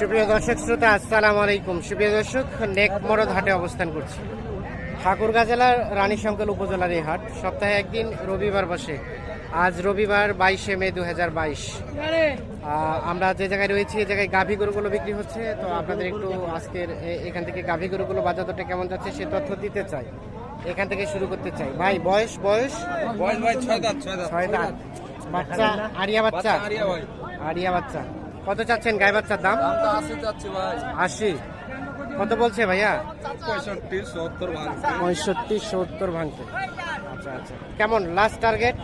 সুপ্রিয় দর্শক শ্রোতা আসসালামু আলাইকুম। সুপ্রিয় দর্শক নেক মরদ হাটে অবস্থান করছি। ঠাকুরগাঁ জেলার রানীশঙ্কল উপজেলার এই হাট সপ্তাহে একদিন রবিবার বসে। আজ রবিবার বাইশে মে দু হাজার বাইশ আমরা যে জায়গায় রয়েছি এই জায়গায় গাভী গরুগুলো বিক্রি হচ্ছে। তো আপনাদের একটু আজকের এখান থেকে গাভী গরুগুলো বাজার দরটা কেমন যাচ্ছে সে তথ্য দিতে চাই। এখান থেকে শুরু করতে চাই। ভাই বয়স বয়স? বয়স ভাই ছয় দাঁত ছয় দাঁত। বাচ্চা আরিয়া বাচ্চা? আরিয়া বাচ্চা। কত চাচ্ছেন গায়ে বাচ্চার দাম? আশি কত বলছে ভাইয়া? পঁয়ষট্টি সত্তর ভাঙছে। পঁয়ষট্টি সত্তর ভাঙতে আচ্ছা আচ্ছা। কেমন? লাস্ট টার্গেট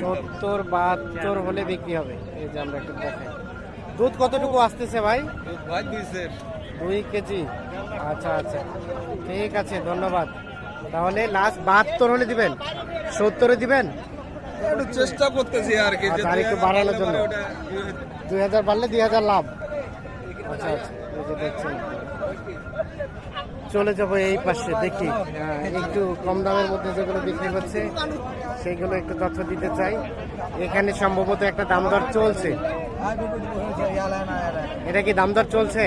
সত্তর বাহাত্তর হলে বিক্রি হবে। এই যে আমরা একটু দেখাই দুধ কতটুকু আসতেছে ভাই? ভাই দুই কেজি। আচ্ছা আচ্ছা। ঠিক আছে ধন্যবাদ। তাহলে লাস্ট বাহাত্তর হলে দিবেন। সত্তরে দিবেন? একটু চেষ্টা করতেছি আর কি আর একটু বাড়ানোর জন্য। দুই হাজার বাড়লে দুই হাজার লাভ আচ্ছা আচ্ছা দেখছেন চলে যাব এই পাশে দেখি হ্যাঁ, একটু কম দামের মধ্যে যেগুলো বিক্রি হচ্ছে সেইগুলো একটু তথ্য দিতে চাই। এখানে সম্ভবত একটা দাম দর চলছে। এটা কি দাম দর চলছে?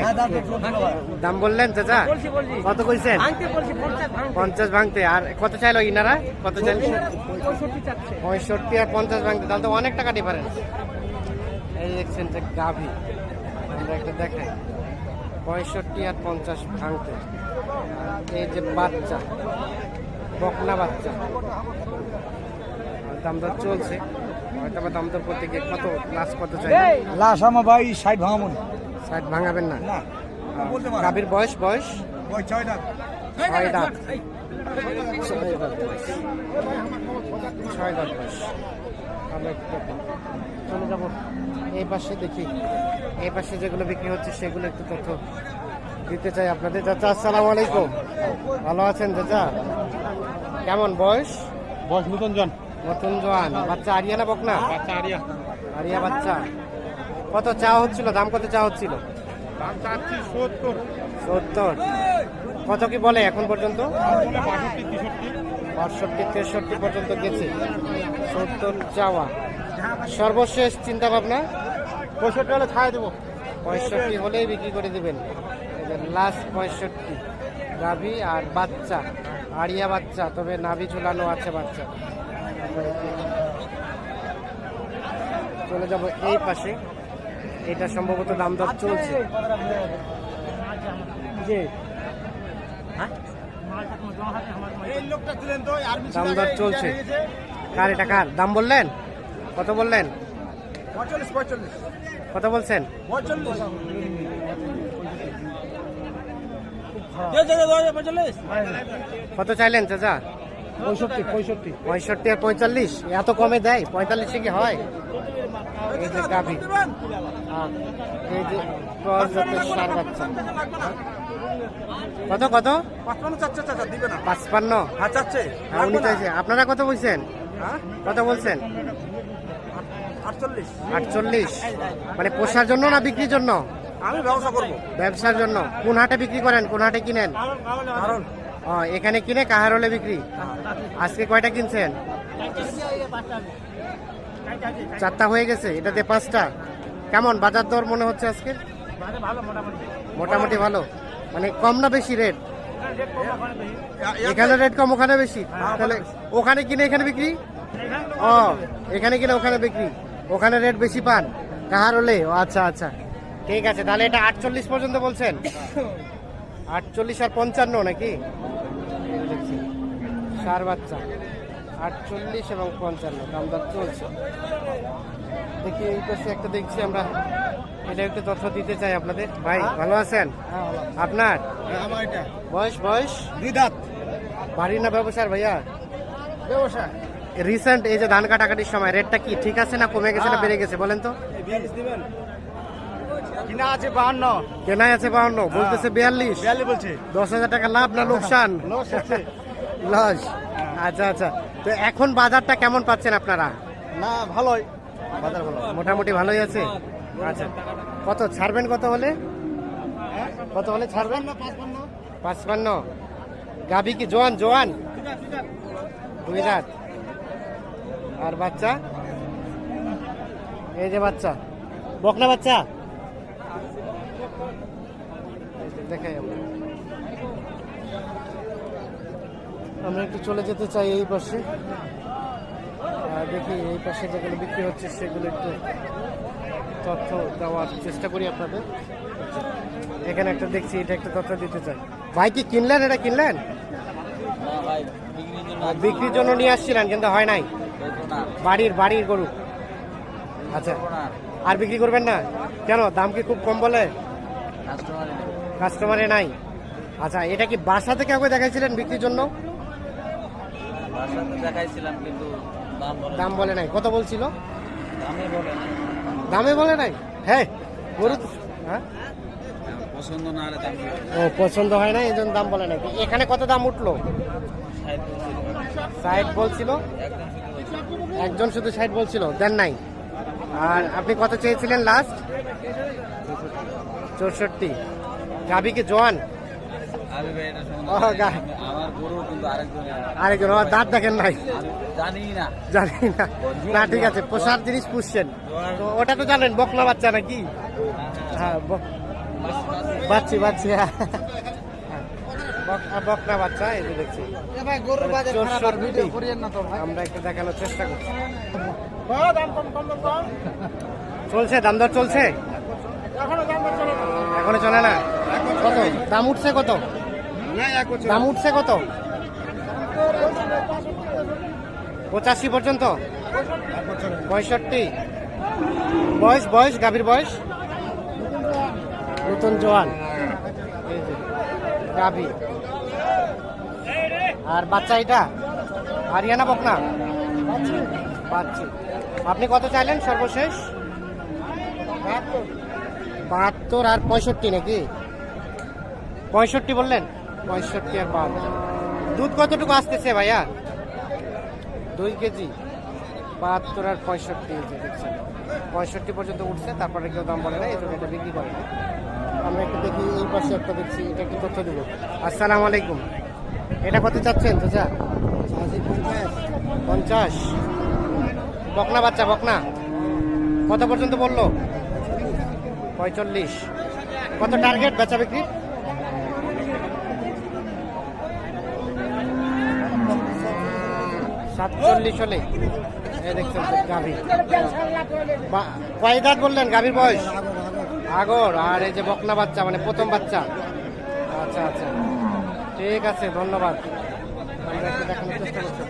দাম বললেন চাচা? কত কইছেন? পঞ্চাশ ভাঙতে। আর কত চাইলো ইনারা? কত চাইল? পঁয়ষট্টি আর পঞ্চাশ ভাঙতে। তাহলে তো অনেক টাকা ডিফারেন্স এই দেখছেন যে গাভি। আমরা একটা দেখাই। পঁয়ষট্টি আর পঞ্চাশ ভাঙতে। এই যে বাচ্চা বকনা বাচ্চা দামদর দাম দর চলছে। হয়তো বা দাম দর করতে গিয়ে কত লাশ কত চাই লাশ আমার ভাই ষাট ভাঙামন ষাট ভাঙাবেন না? গাভীর বয়স? বয়স ছয় দাঁত। ছয় দাঁত। ছয় একটু চলে যাব এই পাশে দেখি এই পাশে যেগুলো বিক্রি হচ্ছে সেগুলো একটু তথ্য দিতে চাই আপনাদের। চাচা আসসালামু আলাইকুম। ভালো আছেন চাচা? কেমন বয়স? বয়স নতুন জন। নতুন জোয়ান বাচ্চা আরিয়া না বকনা? বাচ্চা আরিয়া। আরিয়া বাচ্চা। কত চা হচ্ছিল? দাম কত চা হচ্ছিল? দাম চাচ্ছি সত্তর। সত্তর। কত কি বলে এখন পর্যন্ত? বাষট্টি তেষট্টি পর্যন্ত গেছে। সত্তর যাওয়া সর্বশেষ চিন্তা ভাবনা পঁয়ষট্টি হলে ছায় দেবো। পঁয়ষট্টি হলেই বিক্রি করে দেবেন। লাস্ট পঁয়ষট্টি। গাভি আর বাচ্চা। আড়িয়া বাচ্চা তবে নাভি ঝুলানো আছে বাচ্চা। চলে যাব এই পাশে। এটা সম্ভবত দাম দর চলছে। জি আর্মি দাম দর চলছে। কার এটা কার? দাম বললেন? কত বললেন? কত বলছেন? কত চাইলেন চাচা? পঁয়ষট্টি আর পঁয়তাল্লিশ। এত কমে দেয়? পঁয়তাল্লিশে কি হয়? এই যে গাভি। এই যে ষাঁড় বাচ্চা। কত কত? পাঁচপান্ন চাচ্ছে চাচা দিবে না। পাঁচপান্ন? হ্যাঁ চাচ্ছে। হ্যাঁ, উনি চাইছে আপনারা কত বলছেন? হ্যাঁ? কত বলছেন? আটচল্লিশ। আটচল্লিশ। মানে পোষার জন্য না বিক্রির জন্য? আমি ব্যবসা করব। ব্যবসার জন্য। কোন হাটে বিক্রি করেন? কোন হাটে কিনেন? ও এখানে কিনে কাহার হলে বিক্রি? আজকে কয়টা কিনছেন? চারটা হয়ে গেছে। এটাতে পাঁচটা। কেমন? বাজার দর মনে হচ্ছে আজকে? মোটামুটি ভালো। মানে কম না বেশি রেট এখানে রেট কম, ওখানে বেশি? তাহলে ওখানে কিনে, এখানে বিক্রি? ও, এখানে কিনে, ওখানে বিক্রি। ওখানে রেট বেশি পান? কাহার হলে? আচ্ছা আচ্ছা। ঠিক আছে, তাহলে এটা আটচল্লিশ পর্যন্ত বলছেন? আটচল্লিশ আর পঞ্চান্ন নাকি? সার বাচ্চা। আটচল্লিশ এবং পঞ্চান্ন, দাম দর চলছে। দেখি এই পাশে একটা দেখছি আমরা। এটা একটু তথ্য দিতে চাই আপনাদের। ভাই ভালো আছেন? আপনার? আমার বয়স বয়স? দুই দাঁত বাড়ি না ব্যবসার ভাইয়া? ব্যবসা রিসেন্ট এই যে ধান কাটাকাটির সময় রেটটা কি ঠিক আছে না কমে গেছে না বেড়ে গেছে বলেন তো। কিনা আছে বাহান্ন। কেনাই আছে বাউন্ন বলতেছে বিয়াল্লিশ। বিয়াল্লিশ বলছে। দশ হাজার টাকা লাভ না লোকসান? লস আচ্ছা আচ্ছা। তো এখন বাজারটা কেমন পাচ্ছেন আপনারা? না ভালোই। বাজার ভালো। মোটামুটি ভালোই আছে? আচ্ছা। কত? ছাড়বেন কত হলে? কত হলে ছাড়বেন? পাঁচপান্ন। গাভি কি জোয়ান? জোয়ান? দুই রাত আর বাচ্চা? এই যে বাচ্চা। বকনা বাচ্চা? দেখাই আমরা। একটু চলে যেতে চাই এই পাশে। দেখি এই পাশে যেগুলো বিক্রি হচ্ছে, সেগুলো একটু তথ্য দেওয়ার চেষ্টা করি আপনাদের। এখানে একটা দেখছি এটা একটা তথ্য দিতে চাই। ভাই কি কিনলেন? এটা কিনলেন? আর বিক্রির জন্য নিয়ে আসছিলেন কিন্তু হয় নাই। বাড়ির বাড়ির গরু। আচ্ছা। আর বিক্রি করবেন না? কেন? দাম কি খুব কম বলে? কাস্টমারে নাই। আচ্ছা এটা কি বাসা থেকে কাউকে দেখাইছিলেন বিক্রির জন্য? দেখাইছিলাম কিন্তু দাম বলে নাই। কত বলছিল? দামে বলে। দামে বলে নাই? হ্যাঁ গরু হ্যাঁ? পছন্দ না হলে দাম ও পছন্দ হয় না এই জন্য দাম বলে নাই। এখানে কত দাম উঠল? ষাট বলছিল। একজন শুধু ষাট বলছিল দেন নাই। আর আপনি কত চেয়েছিলেন লাস্ট চৌষট্টি। গাবি কি জোয়ান? আরেকজন আমার দাঁত দেখেন নাই। জানি না। জানি না। না ঠিক আছে পোষার জিনিস পুষছেন। তো ওটা তো জানেন বকনা বাচ্চা নাকি? হ্যাঁ বক- বাচ্চি। বাচ্চি হ্যাঁ। বক- বকনা বাচ্চা এই যে দেখছি। আমরা একটু দেখানোর চেষ্টা করছি। চলছে দাম দর চলছে? এখনও চলে না? কত? দাম উঠছে কত? দাম উঠছে কত? পঁচাশি পর্যন্ত? পঁয়ষট্টি। বয়স বয়স গাভীর বয়স? নতুন জোয়ান। গাভী। আর বাচ্চা এটা? হারিয়ানা বকনা? পাচ্ছি আপনি কত চাইলেন সর্বশেষ? বাহাত্তর আর পঁয়ষট্টি নাকি? পঁয়ষট্টি বললেন? পঁয়ষট্টি আর বাহাত্তর দুধ কতটুকু আসতেছে ভাইয়া? দুই কেজি। বাহাত্তর আর পঁয়ষট্টি যে দেখছেন। পঁয়ষট্টি পর্যন্ত উঠছে, তারপরে কেউ দাম বলে না, এই জন্য এটা বিক্রি করে না। আমরা একটু দেখি এই পাশে একটা দেখছি, এটা একটু তথ্য দেবো? আসসালামু আলাইকুম। এটা কত চাচ্ছেন, চাচা? পঞ্চাশ। বকনা বাচ্চা, বকনা। কত পর্যন্ত বলল? পঁয়তাল্লিশ কত টার্গেট বেচা বিক্রি সাতচল্লিশ হলে। দেখছেন গাভী। কয় দাঁত বললেন গাভীর বয়স? আগর। আর এই যে বকনা বাচ্চা মানে প্রথম বাচ্চা। আচ্ছা আচ্ছা। ঠিক আছে, ধন্যবাদ। দেখানোর চেষ্টা করছি।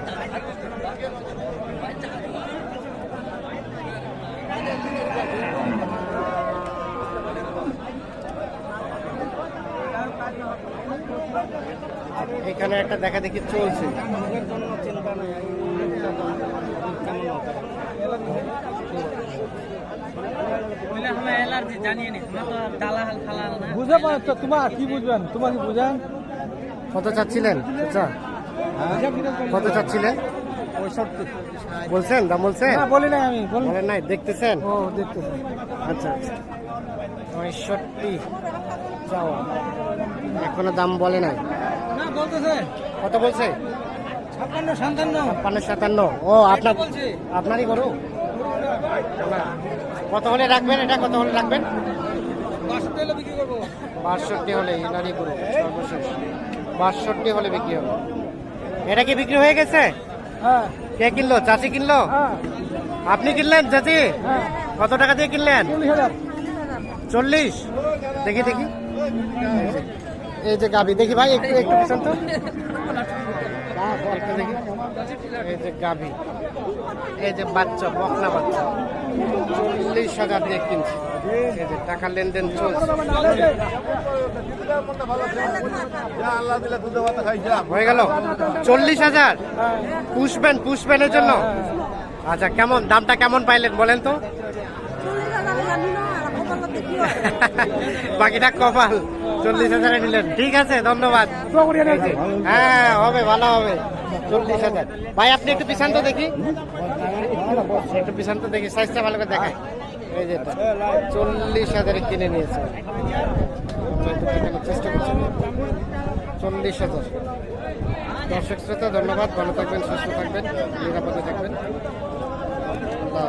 এখানে একটা দেখা দেখি চলছে। বুঝে পারছ তোমার কি বুঝবেন? তোমার কি বুঝেন? কত চাচ্ছিলেন? আচ্ছা। কত চাচ্ছিলেন? বলছেন দাম বলছেন? না বলি নাই আমি বলেন নাই দেখতেছেন? ও দেখতেছি আচ্ছা আচ্ছা। পঁয়ষট্টি। চাওয়া এখনও দাম বলে নাই। কত বলছে? ছাপ্পান্ন সাতান্ন। ছাপ্পান্ন সাতান্ন। ও আপনার আপনারই গরু? কত হলে রাখবেন এটা? কত হলে রাখবেন? বাষট্টি হলে এনারই গরু সর্বশেষ। বাষট্টি হলে বিক্রি হবে। এটা কি বিক্রি হয়ে গেছে? হ্যাঁ। কে কিনলো? চাচি কিনলো? হ্যাঁ। আপনি কিনলেন চাচি? হ্যাঁ। কত টাকা দিয়ে কিনলেন? চল্লিশ? দেখি দেখি। এই যে গাবি দেখি ভাই একটু একটু পিছন তো। একটু দেখি। এই যে গাবি এই যে বাচ্চা বকনা বাচ্চা। চল্লিশ হাজার দিয়ে কিনছে। এই যে টাকা লেনদেন চলছে। হয়ে গেল? চল্লিশ হাজার? পুষবেন পুষবেনের জন্য? আচ্ছা কেমন? দামটা কেমন পাইলেন বলেন তো? বাকিটা কপাল চল্লিশ হাজারে নিলেন। ঠিক আছে, ধন্যবাদ। হ্যাঁ হবে, ভালো হবে। চল্লিশ হাজার। ভাই, আপনি একটু পিছান দেখি। একটু পিছান দেখি সাইজটা ভালো করে দেখায় এই যেটা চল্লিশ হাজারে কিনে নিয়েছে। চেষ্টা করছি। চল্লিশ হাজার। দর্শক শ্রোতা, ধন্যবাদ। ভালো থাকবেন, সুস্থ থাকবেন, নিরাপদে থাকবেন। আল্লাহ